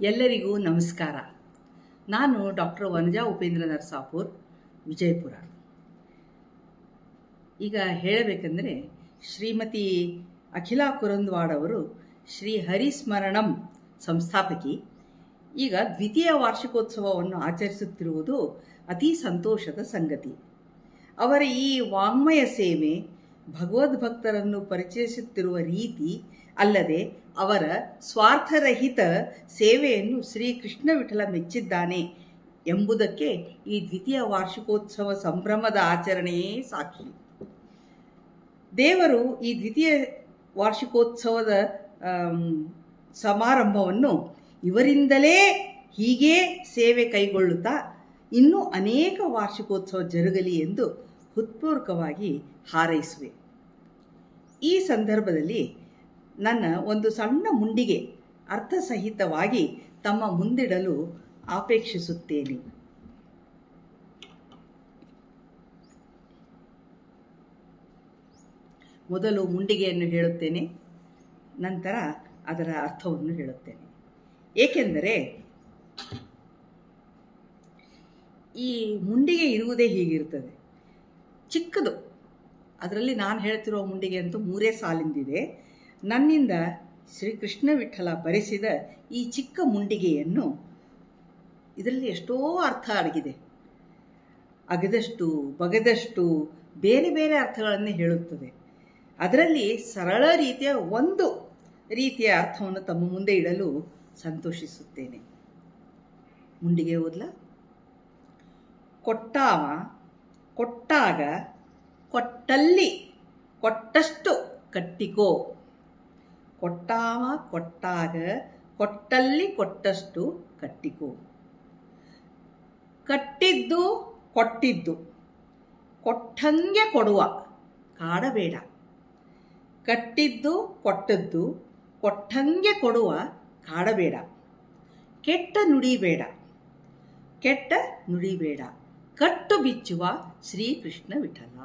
ಎಲ್ಲರಿಗೂ ನಮಸ್ಕಾರ. ನಾನು ಡಾಕ್ಟರ್ ವನಜಾ ಉಪೇಂದ್ರ ನರಸಾಪುರ್ ವಿಜಯಪುರ. ಈಗ ಹೇಳಬೇಕಂದರೆ ಶ್ರೀಮತಿ ಅಖಿಲಾ ಕುರಂದ್ವಾಡ್ ಅವರು ಶ್ರೀ ಹರಿಸ್ಮರಣಂ ಸಂಸ್ಥಾಪಕಿ. ಈಗ ದ್ವಿತೀಯ ವಾರ್ಷಿಕೋತ್ಸವವನ್ನು ಆಚರಿಸುತ್ತಿರುವುದು ಅತಿ ಸಂತೋಷದ ಸಂಗತಿ. ಅವರ ಈ ವಾಂಗ್ಮಯ ಸೇವೆ ಭಗವದ್ಭಕ್ತರನ್ನು ಪರಿಚಯಿಸುತ್ತಿರುವ ರೀತಿ ಅಲ್ಲದೆ ಅವರ ಸ್ವಾರ್ಥರಹಿತ ಸೇವೆಯನ್ನು ಶ್ರೀಕೃಷ್ಣ ವಿಠಲ ಮೆಚ್ಚಿದ್ದಾನೆ ಎಂಬುದಕ್ಕೆ ಈ ದ್ವಿತೀಯ ವಾರ್ಷಿಕೋತ್ಸವ ಸಂಭ್ರಮದ ಆಚರಣೆಯೇ ಸಾಕ್ಷಿ. ದೇವರು ಈ ದ್ವಿತೀಯ ವಾರ್ಷಿಕೋತ್ಸವದ ಸಮಾರಂಭವನ್ನು ಇವರಿಂದಲೇ ಹೀಗೇ ಸೇವೆ ಕೈಗೊಳ್ಳುತ್ತಾ ಇನ್ನೂ ಅನೇಕ ವಾರ್ಷಿಕೋತ್ಸವ ಜರುಗಲಿ ಎಂದು ಹೃತ್ಪೂರ್ವಕವಾಗಿ ಹಾರೈಸುವೆ. ಈ ಸಂದರ್ಭದಲ್ಲಿ ನನ್ನ ಒಂದು ಸಣ್ಣ ಮುಂಡಿಗೆ ಅರ್ಥಸಹಿತವಾಗಿ ತಮ್ಮ ಮುಂದಿಡಲು ಅಪೇಕ್ಷಿಸುತ್ತೇನೆ. ಮೊದಲು ಮುಂಡಿಗೆಯನ್ನು ಹೇಳುತ್ತೇನೆ, ನಂತರ ಅದರ ಅರ್ಥವನ್ನು ಹೇಳುತ್ತೇನೆ. ಏಕೆಂದರೆ ಈ ಮುಂಡಿಗೆ ಇರುವುದೇ ಹೀಗಿರುತ್ತದೆ. ಚಿಕ್ಕದು. ಅದರಲ್ಲಿ ನಾನು ಹೇಳ್ತಿರೋ ಮುಂಡಿಗೆ ಅಂತೂ ಮೂರೇ ಸಾಲಿಂದಿದೆ. ನನ್ನಿಂದ ಶ್ರೀಕೃಷ್ಣ ವಿಠಲ ಬರೆಸಿದ ಈ ಚಿಕ್ಕ ಮುಂಡಿಗೆಯನ್ನು ಇದರಲ್ಲಿ ಎಷ್ಟೋ ಅರ್ಥ ಅಡಗಿದೆ. ಅಗದಷ್ಟು, ಬಗದಷ್ಟು ಬೇರೆ ಬೇರೆ ಅರ್ಥಗಳನ್ನು ಹೇಳುತ್ತದೆ. ಅದರಲ್ಲಿ ಸರಳ ರೀತಿಯ ಒಂದು ರೀತಿಯ ಅರ್ಥವನ್ನು ತಮ್ಮ ಮುಂದೆ ಇಡಲು ಸಂತೋಷಿಸುತ್ತೇನೆ. ಮುಂಡಿಗೆ ಓದ್ಲಾ? ಕೊಟ್ಟಾವ ಕೊಟ್ಟಾಗ ಕೊಟ್ಟಲ್ಲಿ ಕೊಟ್ಟಷ್ಟು ಕಟ್ಟಿಕೋ. ಕೊಟ್ಟಾವ ಕೊಟ್ಟಾಗ ಕೊಟ್ಟಲ್ಲಿ ಕೊಟ್ಟಷ್ಟು ಕಟ್ಟಿಕೋ. ಕಟ್ಟಿದ್ದು ಕೊಟ್ಟಿದ್ದು. ಕೊಟ್ಟಂಗೆ ಕೊಡುವ. ಕಾಡಬೇಡ. ಕಟ್ಟಿದ್ದು ಕೊಟ್ಟದ್ದು, ಕೊಟ್ಟಂಗೆ ಕೊಡುವ ಕಾಡಬೇಡ. ಕೆಟ್ಟ ನುಡಿಬೇಡ ಕೆಟ್ಟ ನುಡಿಬೇಡ ಕಟ್ಟು ಬಿಚ್ಚುವ ಶ್ರೀ ಕೃಷ್ಣ ವಿಠಲ.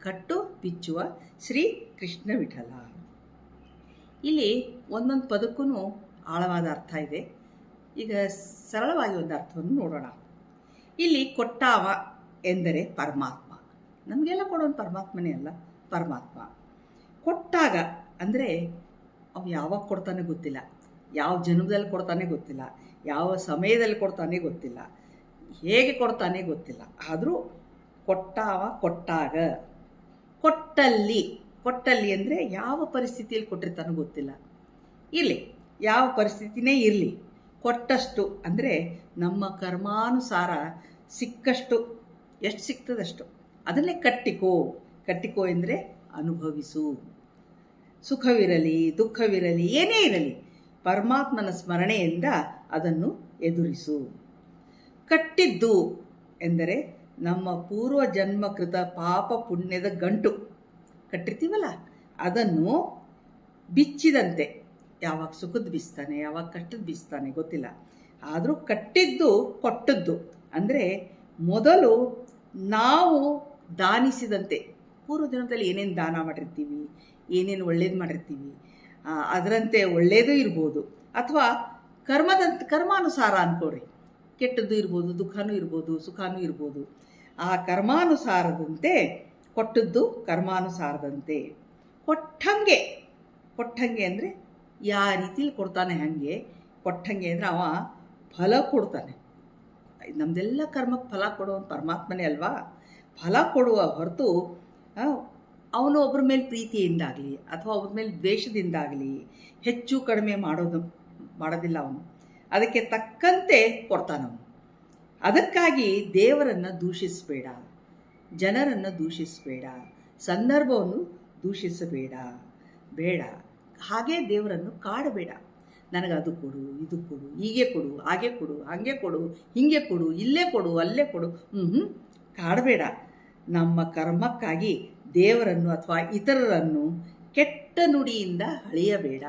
ಕಟ್ಟು ಬಿಚ್ಚುವ ಶ್ರೀ ಕೃಷ್ಣ ವಿಠಲ. ಇಲ್ಲಿ ಒಂದೊಂದು ಪದಕ್ಕೂ ಆಳವಾದ ಅರ್ಥ ಇದೆ. ಈಗ ಸರಳವಾಗಿ ಒಂದು ಅರ್ಥವನ್ನು ನೋಡೋಣ. ಇಲ್ಲಿ ಕೊಟ್ಟಾವ ಎಂದರೆ ಪರಮಾತ್ಮ. ನಮಗೆಲ್ಲ ಕೊಡೋನು ಪರಮಾತ್ಮನೇ ಅಲ್ಲ, ಪರಮಾತ್ಮ. ಕೊಟ್ಟಾಗ ಅಂದರೆ ಅವು ಯಾವಾಗ ಕೊಡ್ತಾನೆ ಗೊತ್ತಿಲ್ಲ. ಯಾವ ಜನ್ಮದಲ್ಲಿ ಕೊಡ್ತಾನೆ ಗೊತ್ತಿಲ್ಲ. ಯಾವ ಸಮಯದಲ್ಲಿ ಕೊಡ್ತಾನೆ ಗೊತ್ತಿಲ್ಲ. ಹೇಗೆ ಕೊಡ್ತಾನೆ ಗೊತ್ತಿಲ್ಲ. ಆದರೂ ಕೊಟ್ಟಾವ ಕೊಟ್ಟಾಗ. ಕೊಟ್ಟಲ್ಲಿ ಕೊಟ್ಟಲ್ಲಿ ಅಂದರೆ ಯಾವ ಪರಿಸ್ಥಿತಿಯಲ್ಲಿ ಕೊಟ್ಟಿರ್ತಾನೋ ಗೊತ್ತಿಲ್ಲ. ಇರಲಿ, ಯಾವ ಪರಿಸ್ಥಿತಿನೇ ಇರಲಿ. ಕೊಟ್ಟಷ್ಟು ಅಂದರೆ ನಮ್ಮ ಕರ್ಮಾನುಸಾರ ಸಿಕ್ಕಷ್ಟು, ಎಷ್ಟು ಸಿಕ್ತದಷ್ಟು ಅದನ್ನೇ ಕಟ್ಟಿಕೋ. ಕಟ್ಟಿಕೋ ಎಂದರೆ ಅನುಭವಿಸು. ಸುಖವಿರಲಿ, ದುಃಖವಿರಲಿ, ಏನೇ ಇರಲಿ, ಪರಮಾತ್ಮನ ಸ್ಮರಣೆಯಿಂದ ಅದನ್ನು ಎದುರಿಸು. ಕಟ್ಟಿದ್ದು ಎಂದರೆ ನಮ್ಮ ಪೂರ್ವ ಜನ್ಮಕೃತ ಪಾಪ ಪುಣ್ಯದ ಗಂಟು. ಕಟ್ಟಿರ್ತೀವಲ್ಲ? ಅದನ್ನು ಬಿಚ್ಚಿದಂತೆ. ಯಾವಾಗ ಸುಖದ ಬಿಸ್ತಾನೆ, ಯಾವಾಗ ಕಟ್ಟದ ಬಿಸ್ತಾನೆ ಗೊತ್ತಿಲ್ಲ. ಆದರೂ ಕಟ್ಟಿದ್ದು ಕೊಟ್ಟದ್ದು. ಅಂದರೆ ಮೊದಲು ನಾವು ದಾನಿಸಿದಂತೆ. ಪೂರ್ವ ದಿನದಲ್ಲಿ ಏನೇನು ದಾನ ಮಾಡಿರ್ತೀವಿ, ಏನೇನು ಒಳ್ಳೇದು ಮಾಡಿರ್ತೀವಿ ಅದರಂತೆ ಒಳ್ಳೆಯದು ಇರ್ಬೋದು. ಅಥವಾ ಕರ್ಮದಂತ, ಕರ್ಮಾನುಸಾರ ಅಂದ್ಕೊಳ್ರಿ ಕೆಟ್ಟದ್ದು ಇರ್ಬೋದು, ದುಃಖನೂ ಇರ್ಬೋದು, ಸುಖನೂ ಇರ್ಬೋದು. ಆ ಕರ್ಮಾನುಸಾರದಂತೆ ಕೊಟ್ಟದ್ದು ಕರ್ಮಾನುಸಾರದಂತೆ. ಕೊಟ್ಟಂಗೆ ಕೊಟ್ಟಂಗೆ ಅಂದರೆ ಯಾವ ರೀತಿಲಿ ಕೊಡ್ತಾನೆ ಹಾಗೆ, ಕೊಟ್ಟಂಗೆ ಅಂದರೆ ಅವ ಫಲ ಕೊಡ್ತಾನೆ. ನಮ್ಮದೆಲ್ಲ ಕರ್ಮಕ್ಕೆ ಫಲ ಕೊಡುವ ಪರಮಾತ್ಮನೇ ಅಲ್ವಾ? ಫಲ ಕೊಡುವ ಹೊರತು ಅವನು ಒಬ್ಬರ ಮೇಲೆ ಪ್ರೀತಿಯಿಂದಾಗಲಿ ಅಥವಾ ಒಬ್ಬರ ಮೇಲೆ ದ್ವೇಷದಿಂದಾಗಲಿ ಹೆಚ್ಚು ಕಡಿಮೆ ಮಾಡೋದು, ಮಾಡೋದಿಲ್ಲ ಅವನು. ಅದಕ್ಕೆ ತಕ್ಕಂತೆ ಕೊಡ್ತಾನವನು ಅದಕ್ಕಾಗಿ ದೇವರನ್ನು ದೂಷಿಸಬೇಡ. ಜನರನ್ನು ದೂಷಿಸಬೇಡ. ಸಂದರ್ಭವನ್ನು ದೂಷಿಸಬೇಡ. ಬೇಡ. ಹಾಗೇ ದೇವರನ್ನು ಕಾಡಬೇಡ. ನನಗೆ ಅದು ಕೊಡು, ಇದು ಕೊಡು, ಹೀಗೆ ಕೊಡು, ಹಾಗೆ ಕೊಡು ಹಾಗೆ ಕೊಡು, ಹೀಗೆ ಕೊಡು, ಇಲ್ಲೇ ಕೊಡು, ಅಲ್ಲೇ ಕೊಡು. ಹ್ಞೂ ಹ್ಞೂ ಕಾಡಬೇಡ. ನಮ್ಮ ಕರ್ಮಕ್ಕಾಗಿ ದೇವರನ್ನು ಅಥವಾ ಇತರರನ್ನು ಕೆಟ್ಟ ನುಡಿಯಿಂದ ಅಳೆಯಬೇಡ.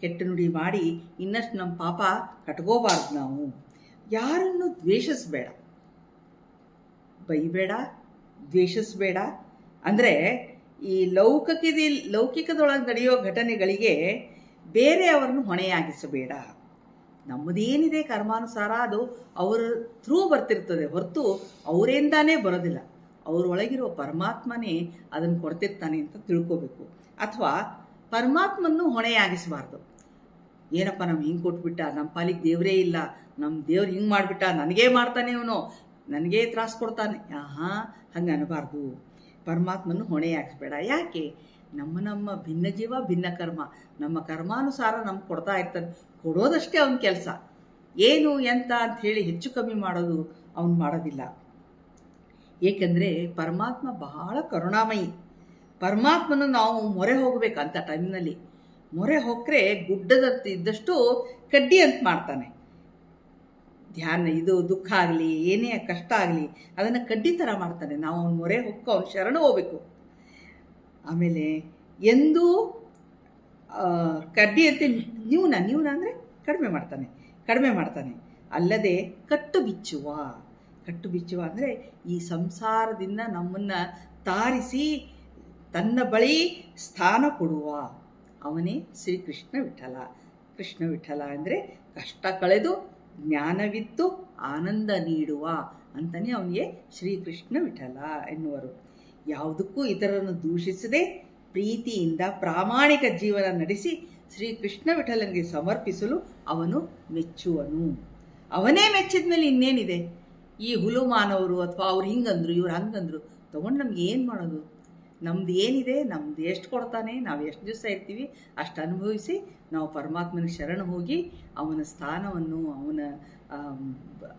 ಕೆಟ್ಟ ನುಡಿ ಮಾಡಿ ಇನ್ನಷ್ಟು ನಮ್ಮ ಪಾಪ ಕಟ್ಕೋಬಾರ್ದು ನಾವು. ಯಾರನ್ನು ದ್ವೇಷಿಸಬೇಡ. ಬೈಬೇಡ, ದ್ವೇಷಿಸಬೇಡ. ಅಂದರೆ ಈ ಲೌಕಿಕದ, ಲೌಕಿಕದೊಳಗೆ ನಡೆಯೋ ಘಟನೆಗಳಿಗೆ ಬೇರೆಯವರನ್ನು ಹೊಣೆಯಾಗಿಸಬೇಡ. ನಮ್ಮದೇನಿದೆ ಕರ್ಮಾನುಸಾರ, ಅದು ಅವರ ಥ್ರೂ ಬರ್ತಿರ್ತದೆ. ಹೊರತು ಅವರಿಂದಾನೇ ಬರೋದಿಲ್ಲ. ಅವರೊಳಗಿರೋ ಪರಮಾತ್ಮನೇ ಅದನ್ನು ಕೊಡ್ತಿರ್ತಾನೆ ಅಂತ ತಿಳ್ಕೋಬೇಕು. ಅಥವಾ ಪರಮಾತ್ಮನ್ನು ಹೊಣೆಯಾಗಿಸಬಾರ್ದು. ಏನಪ್ಪ ನಮ್ಗೆ ಹಿಂಗೆ ಕೊಟ್ಬಿಟ್ಟ ನಮ್ಮ ಪಾಲಿಗೆ ದೇವರೇ ಇಲ್ಲ ನಮ್ಮ ದೇವ್ರು ಹಿಂಗೆ ಮಾಡಿಬಿಟ್ಟ, ನನಗೇ ಮಾಡ್ತಾನೆ ಇವನು, ನನಗೇ ತ್ರಾಸು ಕೊಡ್ತಾನೆ. ಹಾಂ ಹಂಗೆ ಅನ್ನಬಾರ್ದು ಪರಮಾತ್ಮನ್ನು ಹೊಣೆಯಾಗಿಸ್ಬೇಡ. ಯಾಕೆ? ನಮ್ಮ ನಮ್ಮ ಭಿನ್ನ ಜೀವ, ಭಿನ್ನ ಕರ್ಮ. ನಮ್ಮ ಕರ್ಮಾನುಸಾರ ನಮ್ಗೆ ಕೊಡ್ತಾ ಇರ್ತಾನೆ. ಕೊಡೋದಷ್ಟೇ ಅವನ ಕೆಲಸ. ಏನು, ಎಂತ ಅಂತ ಹೇಳಿ ಹೆಚ್ಚು ಕಮ್ಮಿ ಮಾಡೋದು ಅವನು ಮಾಡೋದಿಲ್ಲ. ಏಕೆಂದರೆ ಪರಮಾತ್ಮ ಬಹಳ ಕರುಣಾಮಯಿ. ಪರಮಾತ್ಮನ ನಾವು ಮೊರೆ ಹೋಗಬೇಕು ಅಂತ ಟೈಮ್ನಲ್ಲಿ. ಮೊರೆ ಹೊಕ್ಕರೆ ಗುಡ್ಡದಂತ ಇದ್ದಷ್ಟು ಕಡ್ಡಿ ಅಂತ ಮಾಡ್ತಾನೆ. ಧ್ಯಾನ, ಇದು ದುಃಖ ಆಗಲಿ, ಏನೇ ಕಷ್ಟ ಆಗಲಿ, ಅದನ್ನು ಕಡ್ಡಿ ಥರ ಮಾಡ್ತಾನೆ. ನಾವು ಅವ್ನ ಮೊರೆ ಹೊಕ್ಕ ಅವ್ನ ಶರಣ ಹೋಗ್ಬೇಕು. ಆಮೇಲೆ ಎಂದೂ ಅಂತ ನ್ಯೂನ ನ್ಯೂನ ಅಂದರೆ ಕಡಿಮೆ ಮಾಡ್ತಾನೆ ಕಡಿಮೆ ಮಾಡ್ತಾನೆ. ಅಲ್ಲದೆ ಕಟ್ಟು ಬಿಚ್ಚುವ ಕಟ್ಟು ಬಿಚ್ಚುವ ಅಂದರೆ ಈ ಸಂಸಾರದಿಂದ ನಮ್ಮನ್ನು ತಾರಿಸಿ ತನ್ನ ಬಳಿ ಸ್ಥಾನ ಕೊಡುವ. ಅವನೇ ಶ್ರೀಕೃಷ್ಣ ವಿಠಲ. ಕೃಷ್ಣ ವಿಠಲ ಅಂದರೆ ಕಷ್ಟ ಕಳೆದು ಜ್ಞಾನವಿತ್ತು, ಆನಂದ ನೀಡುವ ಅಂತಲೇ ಅವನಿಗೆ ಶ್ರೀಕೃಷ್ಣ ವಿಠಲ ಎನ್ನುವರು. ಯಾವುದಕ್ಕೂ ಇತರರನ್ನು ದೂಷಿಸದೆ ಪ್ರೀತಿಯಿಂದ ಪ್ರಾಮಾಣಿಕ ಜೀವನ ನಡೆಸಿ ಶ್ರೀಕೃಷ್ಣ ವಿಠಲನಿಗೆ ಸಮರ್ಪಿಸಲು ಅವನು ಮೆಚ್ಚುವನು. ಅವನೇ ಮೆಚ್ಚಿದ ಮೇಲೆ ಇನ್ನೇನಿದೆ? ಈ ಹುಲುಮಾನವರು ಅಥವಾ ಅವ್ರು ಹಿಂಗಂದ್ರು, ಇವ್ರು ಹಂಗಂದ್ರು, ತಗೊಂಡು ನಮ್ಗೆ ಏನು ಮಾಡೋದು? ನಮ್ದು ಏನಿದೆ ನಮ್ದು ಎಷ್ಟು ಕೊಡ್ತಾನೆ, ನಾವು ಎಷ್ಟು ದಿವಸ ಇರ್ತೀವಿ ಅಷ್ಟು ಅನುಭವಿಸಿ ನಾವು ಪರಮಾತ್ಮನ ಶರಣ ಹೋಗಿ ಅವನ ಸ್ಥಾನವನ್ನು, ಅವನ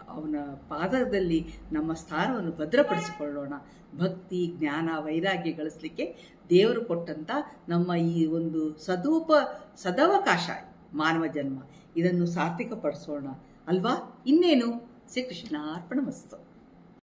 ಅವನ ಪಾದದಲ್ಲಿ ನಮ್ಮ ಸ್ಥಾನವನ್ನು ಭದ್ರಪಡಿಸಿಕೊಳ್ಳೋಣ. ಭಕ್ತಿ, ಜ್ಞಾನ, ವೈರಾಗ್ಯ ಗಳಿಸ್ಲಿಕ್ಕೆ ದೇವರು ಕೊಟ್ಟಂಥ ನಮ್ಮ ಈ ಒಂದು ಸದೂಪ, ಸದವಕಾಶ ಮಾನವ ಜನ್ಮ. ಇದನ್ನು ಸಾರ್ಥಕಪಡಿಸೋಣ. ಅಲ್ವಾ? ಇನ್ನೇನು? ಶ್ರೀಕೃಷ್ಣ ಅರ್ಪಣ ಮಸ್ತು.